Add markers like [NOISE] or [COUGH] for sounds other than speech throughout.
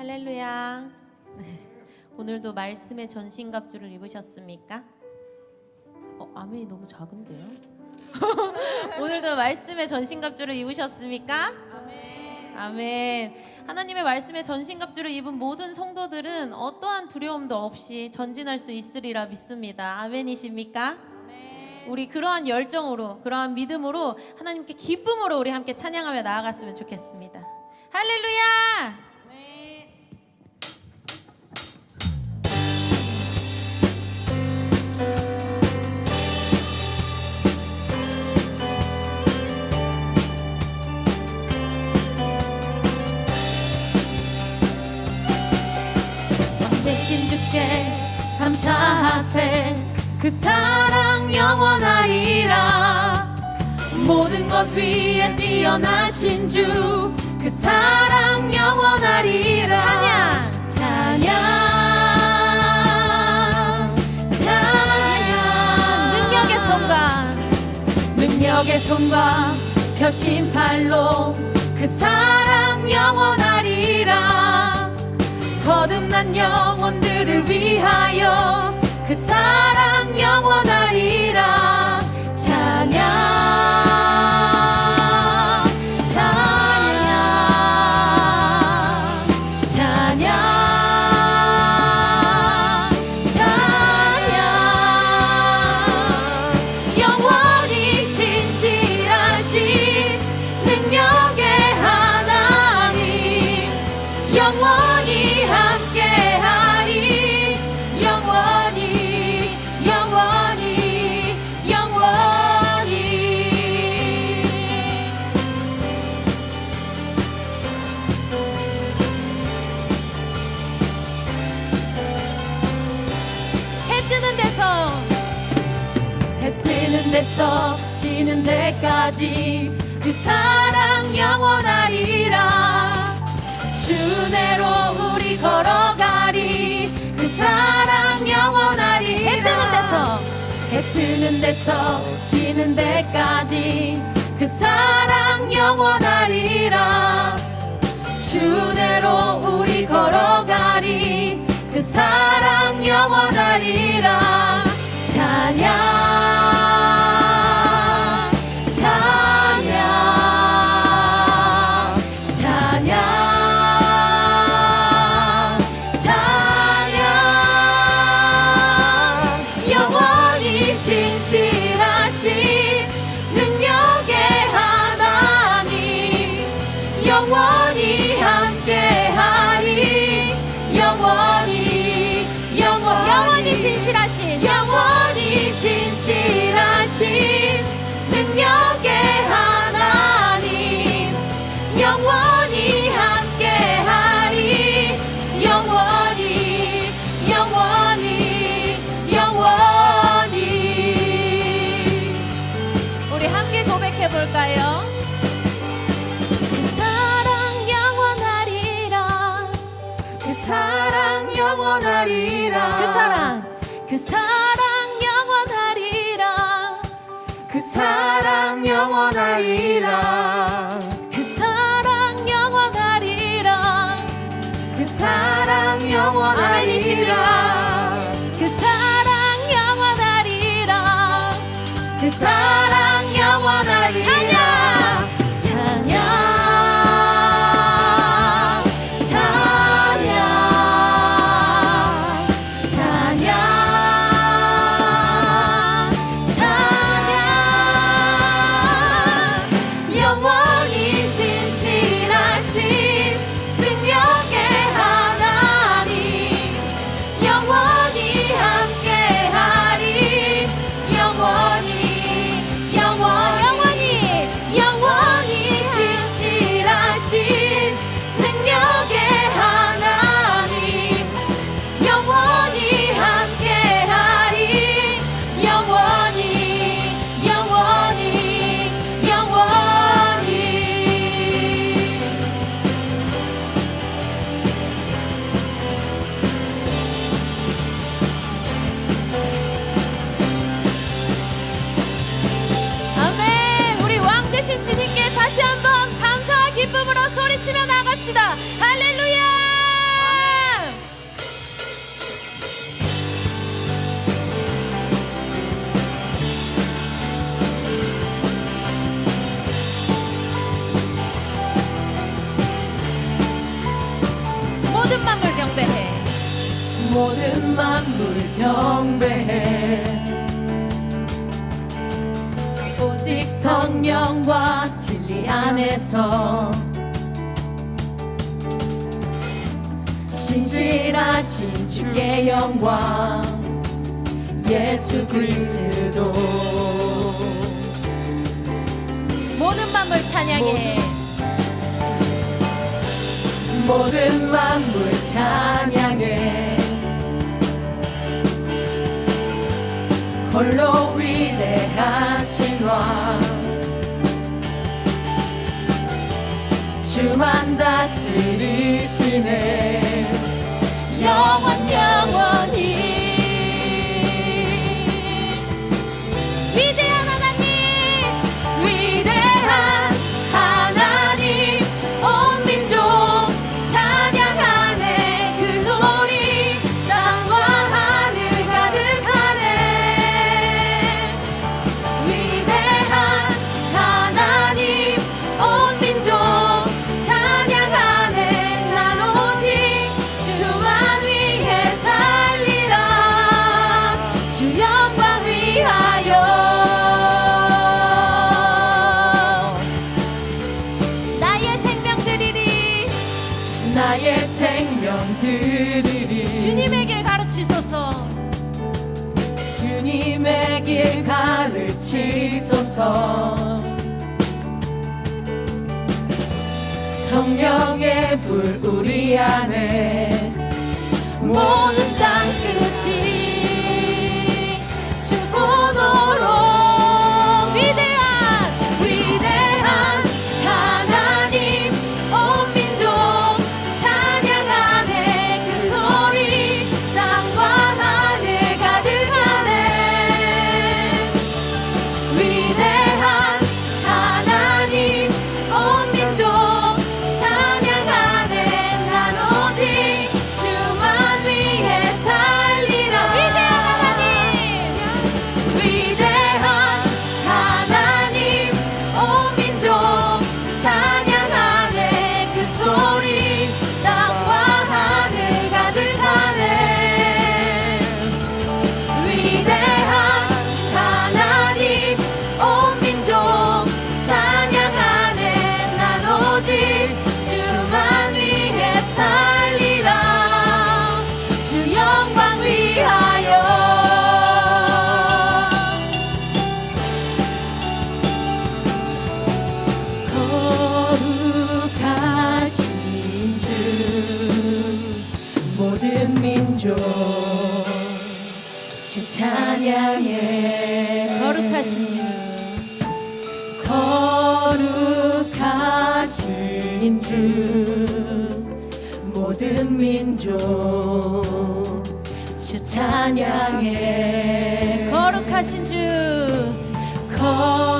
할렐루야. [LAUGHS] 오늘도 말씀의 전신갑주를 입으셨습니까? 어, 아멘이 너무 작은데요? [LAUGHS] 오늘도 말씀의 전신갑주를 입으셨습니까? 아멘. 아멘. 하나님의 말씀의 전신갑주를 입은 모든 성도들은 어떠한 두려움도 없이 전진할 수 있으리라 믿습니다. 아멘이십니까? 우리 그러한 열정으로, 그러한 믿음으로 하나님께 기쁨으로 우리 함께 찬양하며 나아갔으면 좋겠습니다. 할렐루야! 하세 그 사랑 영원하리라. 모든 것 위에 뛰어나신 주 그 사랑 영원하리라. 찬양! 찬양 찬양. 능력의 손과 능력의 손과 표심팔로 그 사랑 영원하리라. 거듭난 영혼들을 위하여 그 사랑 영원하 데서 지는 데까지 그 사랑 영원하리라 주내로 우리 걸어가리. 그 사랑 영원하리라 해 뜨는 데서. 해 뜨는 데서 지는 데까지 그 사랑 영원하리라 주내로 우리 걸어가리. 그 사랑 영원하리라 찬양 성령과 진리 안에서 신실하신 주께 영광 예수 그리스도. 모든 만물 찬양해. 모든 만물 찬양해. 홀로 위대하신 왕. 주만 다스리시네. 나의 생명 들으리 주님의 길 가르치소서. 주님의 길 가르치소서. 성령의 불 우리 안에 모든 찬양해. 거룩하신 주. 거룩하신 주. 모든 민족 주 찬양해. 거룩하신 주. 거룩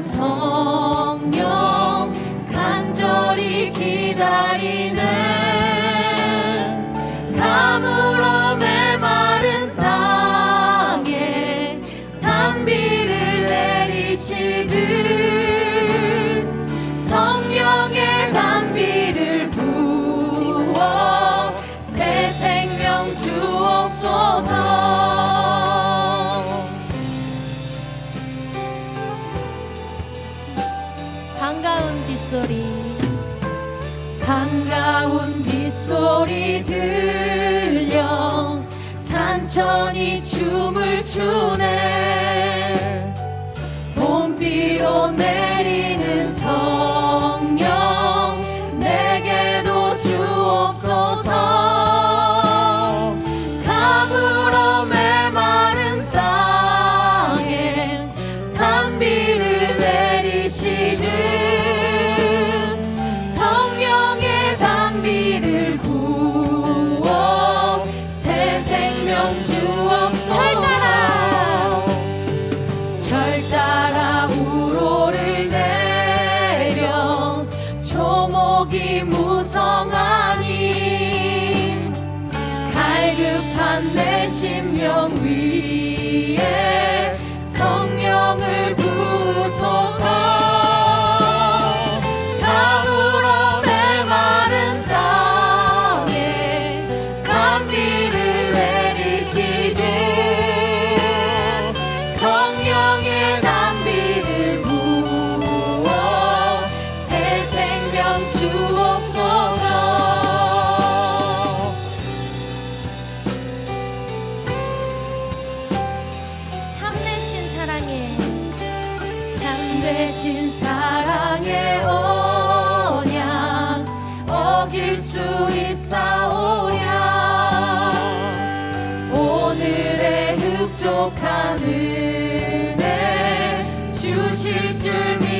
성령 간절히 기다리네. 가물어 메마른 땅에 담비를 내리시듯 주실 줄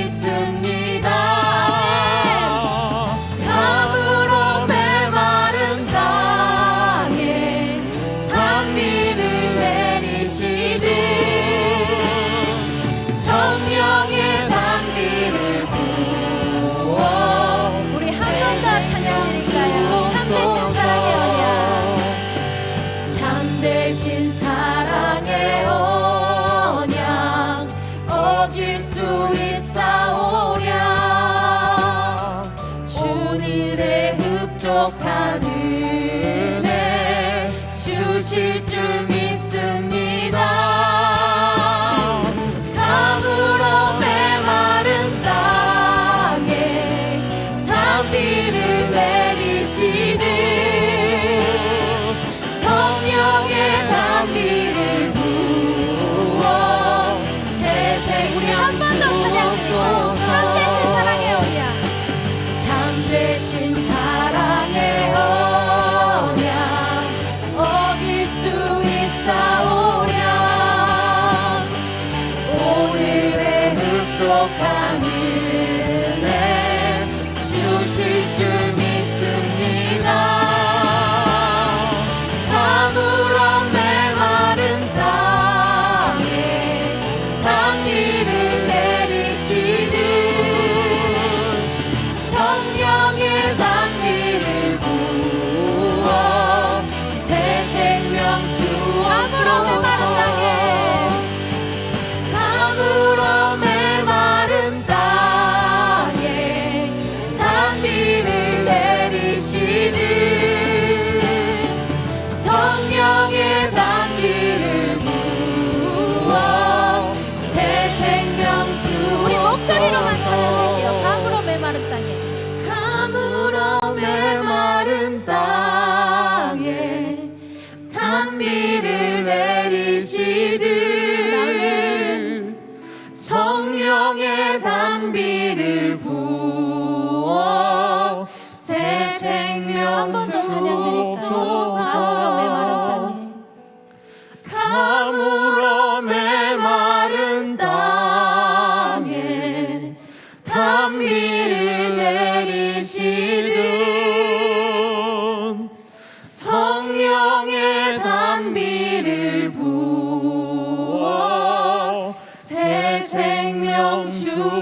ஆடுத்தாங்க 중 요.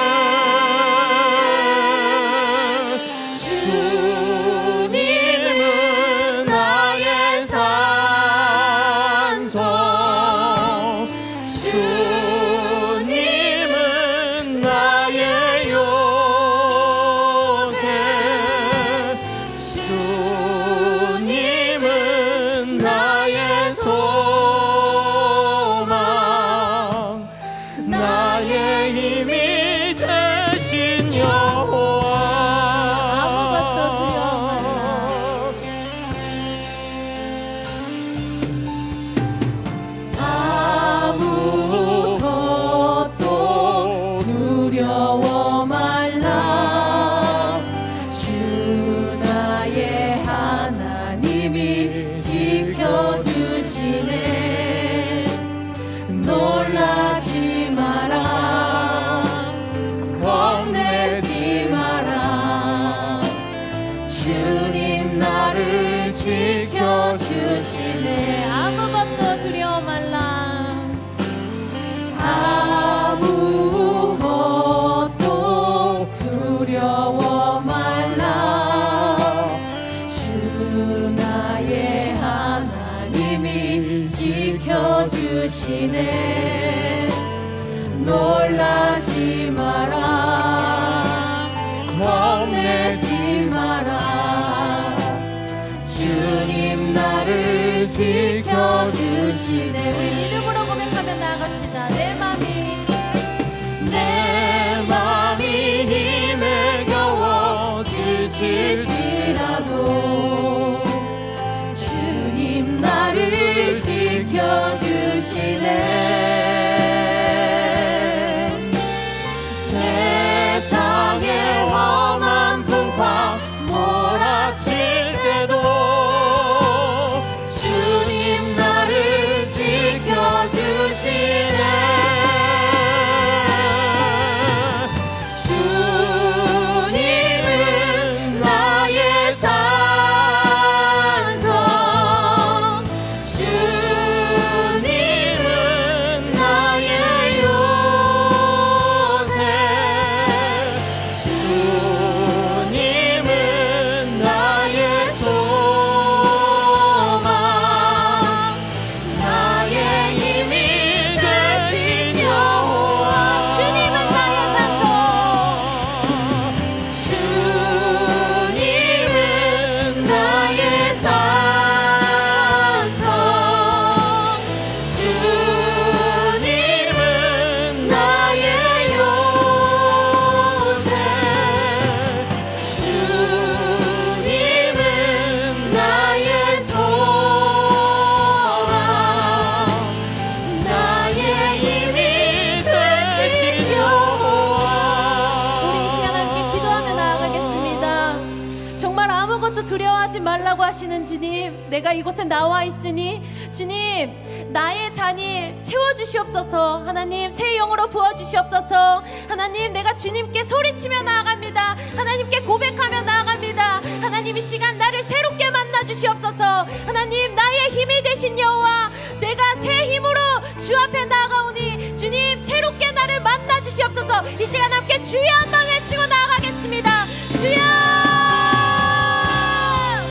나의 힘이 할지라도 하시는 주님, 내가 이곳에 나와 있으니 주님, 나의 잔일 채워 주시옵소서. 하나님 새 영으로 부어 주시옵소서. 하나님 내가 주님께 소리치며 나아갑니다. 하나님께 고백하며 나아갑니다. 하나님 이 시간 나를 새롭게 만나 주시옵소서. 하나님 나의 힘이 되신 여호와, 내가 새 힘으로 주 앞에 나아가오니 주님 새롭게 나를 만나 주시옵소서. 이 시간 함께 주여 한번 외치고 나아가.